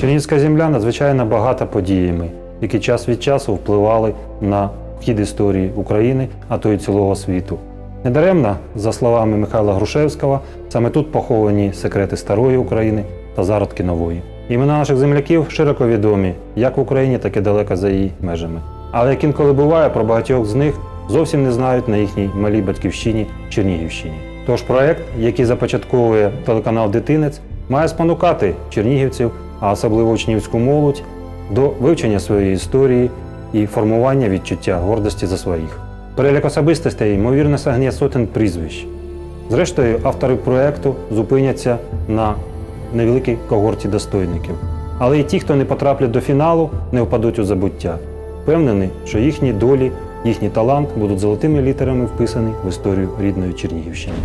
Чернігівська земля надзвичайно багата подіями, які час від часу впливали на хід історії України, а то й цілого світу. Недаремно, за словами Михайла Грушевського, саме тут поховані секрети старої України та зародки нової. Імена наших земляків широко відомі як в Україні, так і далеко за її межами. Але як інколи буває, про багатьох з них зовсім не знають на їхній малій батьківщині Чернігівщині. Тож проект, який започатковує телеканал Дитинець, має спонукати чернігівців, а особливо учнівську молодь, до вивчення своєї історії і формування відчуття гордості за своїх. Перелік особистостей, ймовірно, сагне сотень прізвищ. Зрештою, автори проекту зупиняться на невеликій когорті достойників. Але і ті, хто не потраплять до фіналу, не впадуть у забуття. Впевнений, що їхні долі, їхній талант будуть золотими літерами вписані в історію рідної Чернігівщини.